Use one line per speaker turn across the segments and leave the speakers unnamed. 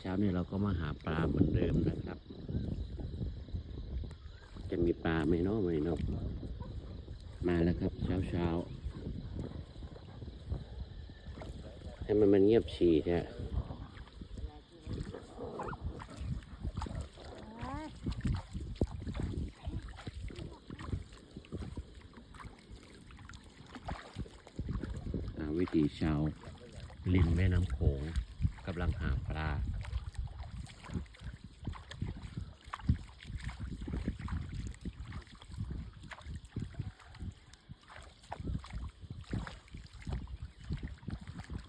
เช้านี้เราก็มาหาปลาเหมือนเดิมนะครับ จะมีปลาไหมเนาะไหมเนาะมาแล้วครับ เช้าเช้าให้มันมันเงียบฉี่แท้วิถีชาวริมแม่น้ำโขงำลังหาปลา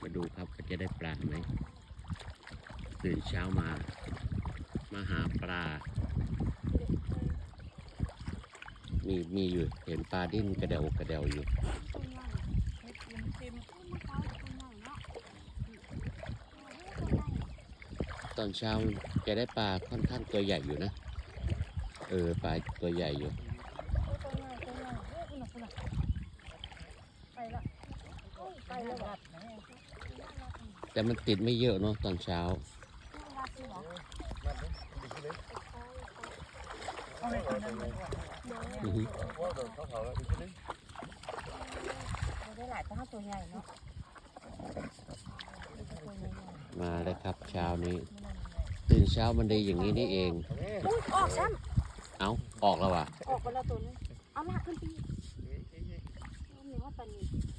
มาดูครับว่าจะได้ปลาไหมตื่นเช้ามา มาหาปลา มีมีอยู่เห็นปลาดิ้นกระเดวกระเดวอยู่ ตอนเช้าจะได้ปลาค่อนข้างตัวใหญ่อยู่นะ เออปลาตัวใหญ่อยู่
แต่
มันติดไม่เยอะเนาะตอนเช้า
เอาไปคนนั้นเลย
อือฮึ
ได้หลายตัวใหญ่เนาะ
มาเลยครับเช้านี้ ตื่นเช้ามันดีอย่างนี้นี่เอง
อุ้ยออกซ้
เอ้าออกแล้วว่ะำ
ออกไปแล้วตัวนึงเอาหนักขึ้นไป